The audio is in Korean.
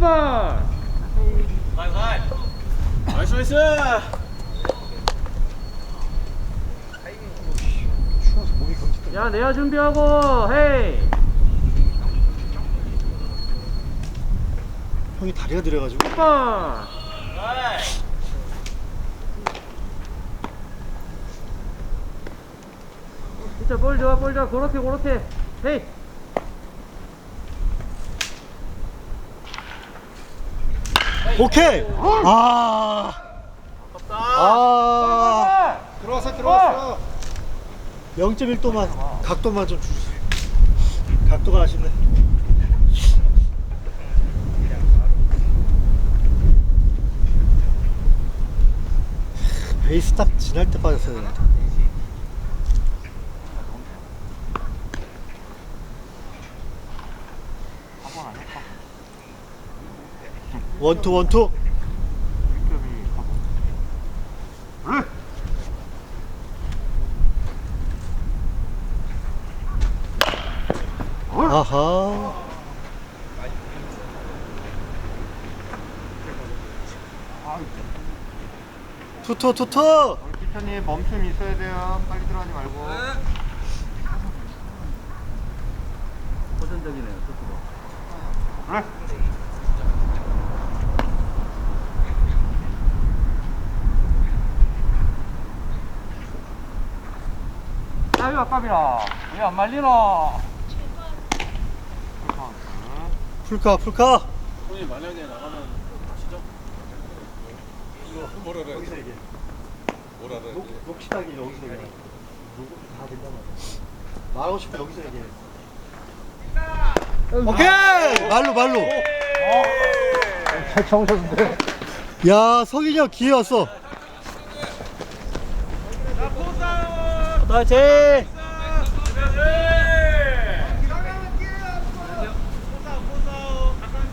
굿볼 나이스 나이스 추워서 몸이 경직돼. 야 내야 준비하고 헤이! 형이 다리가 느려가지고. 굿볼 진짜 볼 좋아 볼 좋아. 그렇게 그렇게. 헤이 오케이. 아. 아. 들어왔어 들어왔어 0.1도만 각도만 좀 주세요. 각도가 아쉽네. 베이스 딱 지날 때 빠졌어야 되는데. 원투 원투. 아하. 투투 투투. 피터님 멈춤 있어야 돼요. 빨리 들어가지 말고. 호전적이네요 그래. 아유 아깝이라 왜 안 말리노 풀카 풀카. 형님 만약에 나가면 시죠 이거 뭐라 그래 여기서 얘기해 뭐라 그래 녹취하기 여기서 얘기해. 다 된단 말이야. 말하고 싶으면 여기서 얘기해. 오케이! 말로 말로. 잘 참으셨는데. 야 석인이 형 기회 왔어. 파 이!